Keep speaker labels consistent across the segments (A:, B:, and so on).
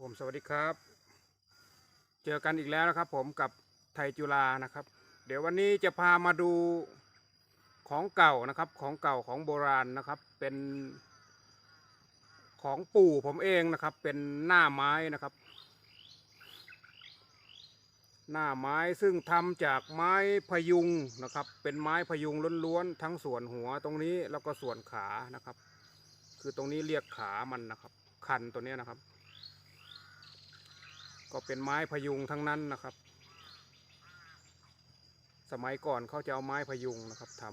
A: ผมสวัสดีครับ เจอกันอีกแล้วนะครับ ผมกับไทยจุฬานะครับ เดี๋ยววันนี้จะพามาดูของเก่านะครับ ของเก่าของโบราณนะครับ เป็นของปู่ผมเองนะครับ เป็นหน้าไม้นะครับ หน้าไม้ซึ่งทำจากไม้พยุงนะครับ เป็นไม้พยุงล้วนๆทั้งส่วนหัวตรงนี้แล้วก็ส่วนขานะครับ คือตรงนี้เรียกขามันนะครับ คันตัวนี้นะครับ ก็เป็นไม้พยุงทั้งนั้นนะครับ สมัยก่อนเขาจะเอาไม้พยุงนะครับท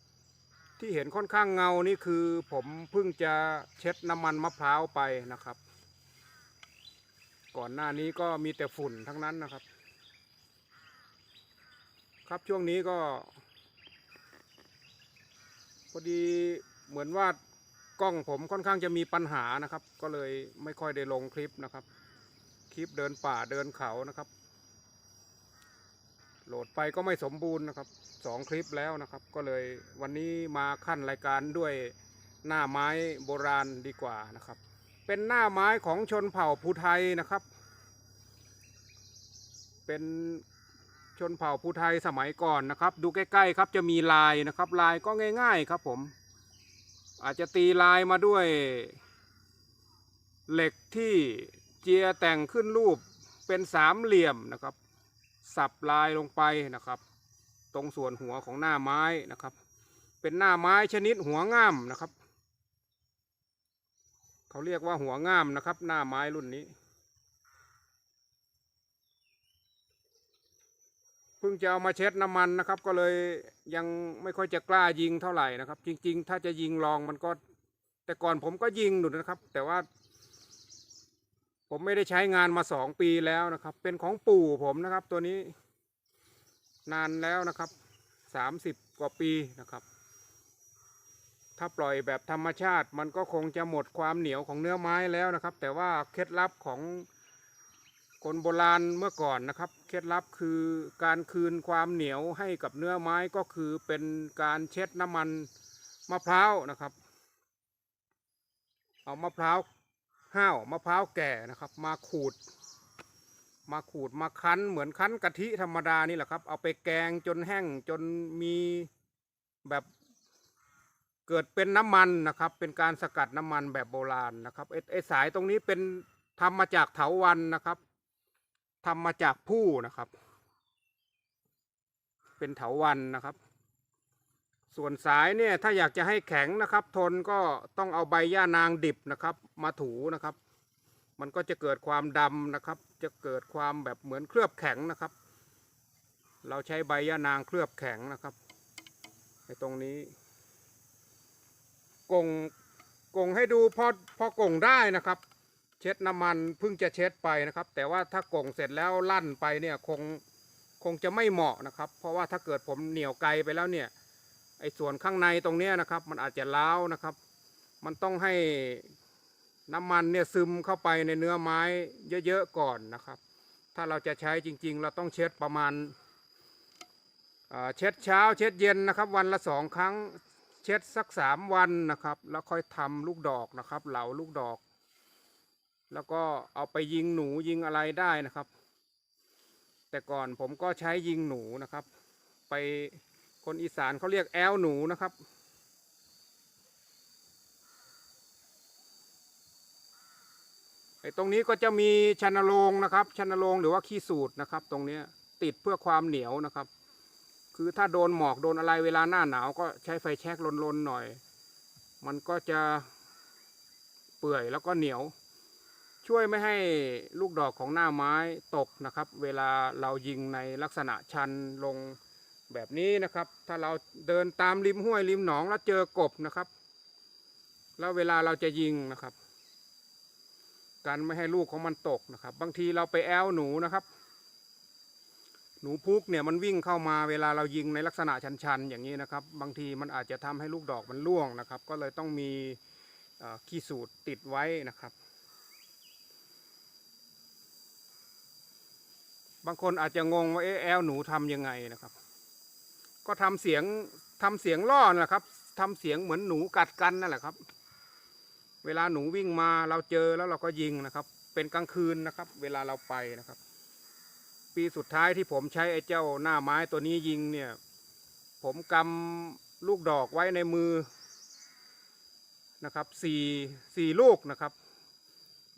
A: ำที่เห็นค่อนข้างเงานี่คือผมเพิ่งจะเช็ดน้ำมันมะพร้าวไปนะครับ ก่อนหน้านี้ก็มีแต่ฝุ่นทั้งนั้นนะครับ ครับช่วงนี้ก็พอดีเหมือนว่ากล้องผมค่อนข้างจะมีปัญหานะครับ ก็เลยไม่ค่อยได้ลงคลิปนะครับ คลิปเดินป่าเดินเขานะครับ โหลดไปก็ไม่สมบูรณ์นะครับสองคลิปแล้วนะครับ ก็เลยวันนี้มาขั้นรายการด้วยหน้าไม้โบราณดีกว่านะครับ เป็นหน้าไม้ของชนเผ่าภูไทยนะครับ เป็นชนเผ่าภูไทยสมัยก่อนนะครับ ดูใกล้ๆครับจะมีลายนะครับ ลายก็ง่าย ๆครับผม อาจจะตีลายมาด้วย เหล็กที่ เจียแต่งขึ้นรูปเป็นสามเหลี่ยมนะครับ สับลายลงไปนะครับ ตรงส่วนหัวของหน้าไม้นะครับ เป็นหน้าไม้ชนิดหัวง่ามนะครับ เขาเรียกว่าหัวง่ามนะครับ หน้าไม้รุ่นนี้เพิ่งจะเอามาเช็ดน้ำมันนะครับ ก็เลยยังไม่ค่อยจะกล้ายิงเท่าไหร่นะครับ จริง ๆ ถ้าจะยิงลองมันก็ แต่ก่อนผมก็ยิงอยู่นะครับ แต่ว่า ผมไม่ได้ใช้งานมาสองปีแล้วนะครับ เป็นของปู่ผมนะครับตัวนี้ นานแล้วนะครับสามสิบกว่าปีนะครับ ถ้าปล่อยแบบธรรมชาติมันก็คงจะหมดความเหนียวของเนื้อไม้แล้วนะครับ แต่ว่าเคล็ดลับของคนโบราณเมื่อก่อนนะครับ เคล็ดลับคือการคืนความเหนียวให้กับเนื้อไม้ก็คือเป็นการเช็ดน้ำมันมะพร้าวนะครับ เอามะพร้าว ห้าวมะพร้าวแก่นะครับ มาขูด มาขูดมาคั้นเหมือนคั้นกะทิธรรมดานี่แหละครับ เอาไปแกงจนแห้งจนมีแบบเกิดเป็นน้ำมันนะครับ เป็นการสกัดน้ำมันแบบโบราณนะครับไอ้ไอ้สายตรงนี้เป็นทำมาจากเถาวันนะครับทำมาจากผู้นะครับ เป็นเถาวันนะครับ ส่วนสายเนี่ยถ้าอยากจะให้แข็งนะครับ ทนก็ต้องเอาใบย่านางดิบนะครับ มาถูนะครับ มันก็จะเกิดความดำนะครับ จะเกิดความแบบเหมือนเคลือบแข็งนะครับ เราใช้ใบย่านางเคลือบแข็งนะครับในตรงนี้กงกงให้ดูพอพอกงได้นะครับ เช็ดน้ำมันเพิ่งจะเช็ดไปนะครับ แต่ว่าถ้ากงเสร็จแล้วลั่นไปเนี่ยคงคงจะไม่เหมาะนะครับ เพราะว่าถ้าเกิดผมเหนียวไกลไปแล้วเนี่ย ไอ้ส่วนข้างในตรงนี้นะครับ มันอาจจะล้าวนะครับ มันต้องให้น้ำมันเนี่ยซึมเข้าไปในเนื้อไม้เยอะๆก่อนนะครับ ถ้าเราจะใช้จริง ๆ เราต้องเช็ดประมาณเอ่อเช็ดเช้าเช็ดเย็นนะครับ วันละสองครั้งเช็ดสักสามวันนะครับ แล้วค่อยทำลูกดอกนะครับ เหลาลูกดอก แล้วก็เอาไปยิงหนูยิงอะไรได้นะครับ แต่ก่อนผมก็ใช้ยิงหนูนะครับ ไป คนอีสานเขาเรียกแอลหนูนะครับ ไอ้ตรงนี้ก็จะมีชันโรงนะครับชันโรงหรือว่าขี้สูตรนะครับ ตรงนี้ติดเพื่อความเหนียวนะครับ คือถ้าโดนหมอกโดนอะไรเวลาหน้าหนาวก็ใช้ไฟแช็กลนๆหน่อย มันก็จะเปื่อยแล้วก็เหนียว ช่วยไม่ให้ลูกดอกของหน้าไม้ตกนะครับ เวลาเรายิงในลักษณะชันลง แบบนี้นะครับ ถ้าเราเดินตามริมห้วยริมหนองแล้วเจอกบนะครับ แล้วเวลาเราจะยิงนะครับการไม่ให้ลูกของมันตกนะครับ บางทีเราไปแอลหนูนะครับ หนูพุกเนี่ยมันวิ่งเข้ามาเวลาเรายิงในลักษณะชันๆอย่างนี้นะครับ บางทีมันอาจจะทำให้ลูกดอกมันร่วงนะครับ ก็เลยต้องมีขี้สูตรติดไว้นะครับ บางคนอาจจะงงว่าเอแอลหนูทำยังไงนะครับ ก็ทำเสียงทำเสียงล่อนั่นแหละครับทำเสียงเหมือนหนูกัดกันนั่นแหละครับ เวลาหนูวิ่งมาเราเจอแล้วเราก็ยิงนะครับ เป็นกลางคืนนะครับ เวลาเราไปนะครับ ปีสุดท้ายที่ผมใช้ไอ้เจ้าหน้าไม้ตัวนี้ยิงเนี่ย ผมกำลูกดอกไว้ในมือนะครับสี่สี่ลูกนะครับ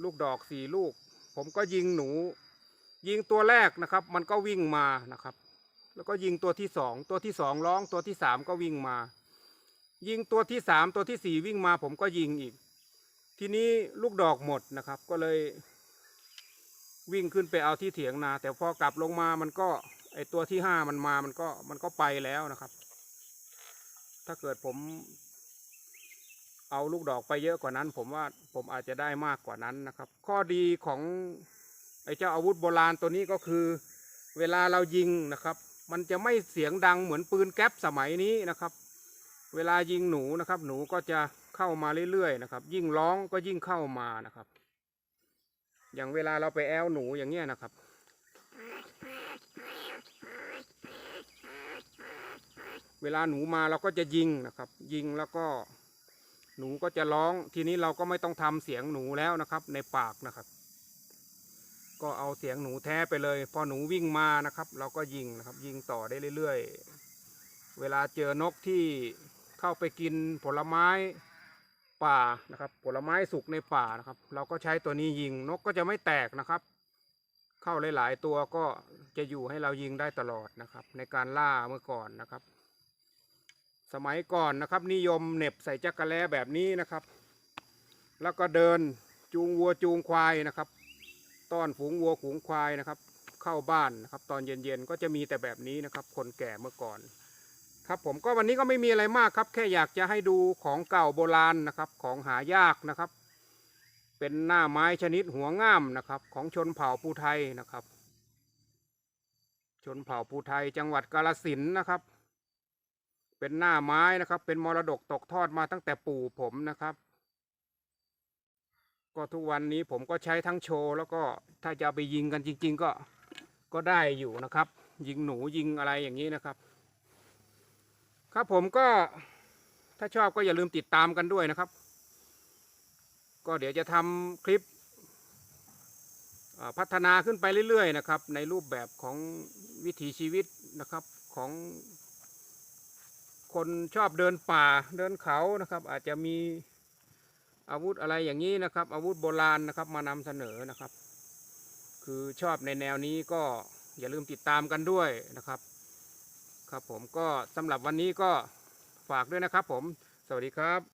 A: ลูกดอกสี่ลูก ผมก็ยิงหนู ยิงตัวแรกนะครับ มันก็วิ่งมานะครับ แล้วก็ยิงตัวที่สองตัวที่สองร้องตัวที่สามก็วิ่งมา ยิงตัวที่สามตัวที่สี่วิ่งมาผมก็ยิงอีก ทีนี้ลูกดอกหมดนะครับ ก็เลย วิ่งขึ้นไปเอาที่เถียงนา แต่พอกลับลงมามันก็ไอตัวที่ห้ามันมามันก็มันก็ไปแล้วนะครับ ถ้าเกิดผมเอาลูกดอกไปเยอะกว่านั้น ผมว่าผมอาจจะได้มากกว่านั้นนะครับ ข้อดีของไอ้เจ้าอาวุธโบราณตัวนี้ก็คือ เวลาเรายิงนะครับ มันจะไม่เสียงดังเหมือนปืนแก๊ปสมัยนี้นะครับ เวลายิงหนูนะครับ หนูก็จะเข้ามาเรื่อยๆนะครับ ยิ่งร้องก็ยิ่งเข้ามานะครับ อย่างเวลาเราไปแอลหนูอย่างเงี้ยนะครับ เวลาหนูมาเราก็จะยิงนะครับ ยิงแล้วก็หนูก็จะร้อง ทีนี้เราก็ไม่ต้องทำเสียงหนูแล้วนะครับ ในปากนะครับ ก็เอาเสียงหนูแท้ไปเลย พอหนูวิ่งมานะครับ เราก็ยิงนะครับ ยิงต่อได้เรื่อยๆ เวลาเจอนกที่เข้าไปกินผลไม้ป่านะครับ ผลไม้สุกในป่านะครับ เราก็ใช้ตัวนี้ยิงนกก็จะไม่แตกนะครับ เข้าหลาย ๆ ตัวก็จะอยู่ให้เรายิงได้ตลอดนะครับ ในการล่าเมื่อก่อนนะครับ สมัยก่อนนะครับ นิยมเน็บใส่จักระแลแบบนี้นะครับ แล้วก็เดินจูงวัวจูงควายนะครับ ต้อนฝูงวัวฝูงควายนะครับ เข้าบ้านนะครับ ตอนเย็นๆก็จะมีแต่แบบนี้นะครับ คนแก่เมื่อก่อน ครับผมก็วันนี้ก็ไม่มีอะไรมากครับ แค่อยากจะให้ดูของเก่าโบราณนะครับ ของหายากนะครับ เป็นหน้าไม้ชนิดหัวง่ามนะครับ ของชนเผ่าภูไทยนะครับ ชนเผ่าภูไทยจังหวัดกาฬสินนะครับ เป็นหน้าไม้นะครับ เป็นมรดกตกทอดมาตั้งแต่ปู่ผมนะครับ ก็ทุกวันนี้ผมก็ใช้ทั้งโชว์แล้วก็ถ้าจะไปยิงกันจริง ๆ ก็ก็ได้อยู่นะครับ ยิงหนูยิงอะไรอย่างนี้นะครับ ครับผมก็ถ้าชอบก็อย่าลืมติดตามกันด้วยนะครับ ก็เดี๋ยวจะทำคลิปพัฒนาขึ้นไปเรื่อย ๆ นะครับ ในรูปแบบของวิถีชีวิตนะครับของ คนชอบเดินป่าเดินเขานะครับ อาจจะมี อาวุธอะไรอย่างนี้นะครับ อาวุธโบราณนะครับมานำเสนอนะครับ คือชอบในแนวนี้ก็อย่าลืมติดตามกันด้วยนะครับ ครับผมก็สำหรับวันนี้ก็ฝากด้วยนะครับผม สวัสดีครับ